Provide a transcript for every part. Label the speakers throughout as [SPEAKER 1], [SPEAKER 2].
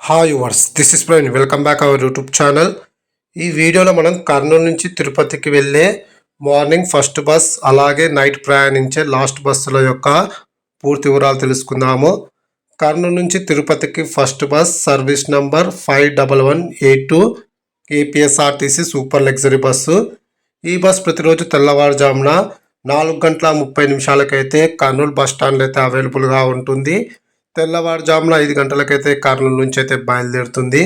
[SPEAKER 1] Hi viewers this is Praveen welcome back our YouTube channel ఈ వీడియోలో మనం కర్నూలు నుంచి తిరుపతికి వెళ్ళే మార్నింగ్ ఫస్ట్ బస్ అలాగే నైట్ ప్రయాణించే లాస్ట్ బస్సుల యొక్క పూర్తి వివరాలు తెలుసుకుందాము. కర్నూలు నుంచి తిరుపతికి first bus service number five double one eight two APSRTC super luxury bus. ఈ బస్ ప్రతిరోజు తెల్లవారుజామున నాలుగు గంటల ముప్పై నిమిషాలకైతే కర్నూలు బస్ స్టాండ్లో అయితే అవైలబుల్గా ఉంటుంది. తెల్లవారుజామున ఐదు గంటలకైతే కర్నూలు నుంచి అయితే బయలుదేరుతుంది.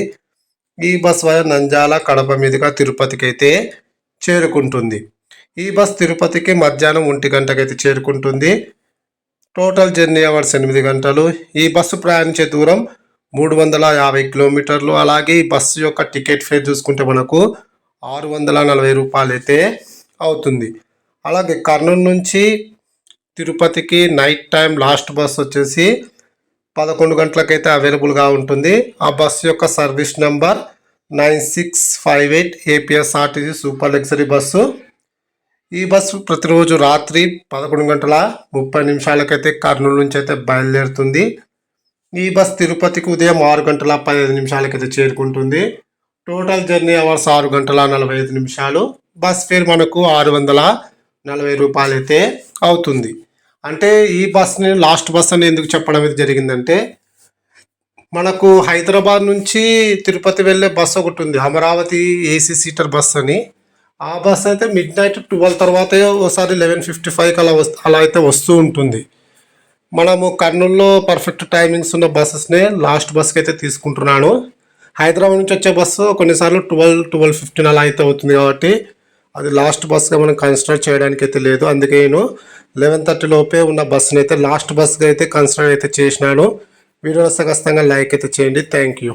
[SPEAKER 1] ఈ బస్ వయ నంజాల కడప మీదుగా తిరుపతికి అయితే చేరుకుంటుంది. ఈ బస్ తిరుపతికి మధ్యాహ్నం ఒంటి గంటకైతే చేరుకుంటుంది. టోటల్ జర్నీ అవర్స్ ఎనిమిది గంటలు. ఈ బస్సు ప్రయాణించే దూరం మూడు వందల యాభై కిలోమీటర్లు. అలాగే ఈ బస్సు యొక్క టికెట్ ఫేర్ చూసుకుంటే మనకు ఆరు వందల నలభై రూపాయలు అయితే అవుతుంది. అలాగే కర్నూలు నుంచి తిరుపతికి నైట్ టైం లాస్ట్ బస్ వచ్చేసి పదకొండు గంటలకైతే అవైలబుల్గా ఉంటుంది. ఆ బస్సు యొక్క service number nine six five eight APSRTC super luxury bus. ఈ బస్సు ప్రతిరోజు రాత్రి పదకొండు గంటల ముప్పై నిమిషాలకైతే కర్నూలు నుంచి అయితే బయలుదేరుతుంది. ఈ బస్ తిరుపతికి ఉదయం ఆరు గంటల పదిహేను నిమిషాలకైతే చేరుకుంటుంది. టోటల్ జర్నీ అవర్స్ ఆరు గంటల నలభై ఐదు నిమిషాలు. బస్ ఫేర్ మనకు ఆరు వందల నలభై రూపాయలు అయితే అవుతుంది. అంటే ఈ బస్ని లాస్ట్ బస్ అని ఎందుకు చెప్పడం అనేది జరిగిందంటే మనకు హైదరాబాద్ నుంచి తిరుపతి వెళ్ళే బస్ ఒకటి ఉంది అమరావతి ఏసీ సీటర్ బస్ అని. ఆ బస్ అయితే మిడ్ నైట్ ట్వెల్వ్ తర్వాత ఒకసారి లెవెన్ ఫిఫ్టీ ఫైవ్కి అలా వస్తు అలా అయితే వస్తూ ఉంటుంది. మనము కర్నూలులో పర్ఫెక్ట్ టైమింగ్స్ ఉన్న బస్సెస్నే లాస్ట్ బస్కి అయితే తీసుకుంటున్నాను. హైదరాబాద్ నుంచి వచ్చే బస్సు కొన్నిసార్లు ట్వెల్వ్ ట్వెల్వ్ ఫిఫ్టీన్ అలా అయితే అవుతుంది కాబట్టి అది లాస్ట్ బస్గా మనం కన్సిడర్ చేయడానికి అయితే లేదు. అందుకే నేను లెవెన్ థర్టీ లోపే ఉన్న బస్సుని అయితే లాస్ట్ బస్గా అయితే కన్సిడర్ అయితే చేసినాను. వీడియో సగస్తంగా లైక్ అయితే చేయండి. Thank you.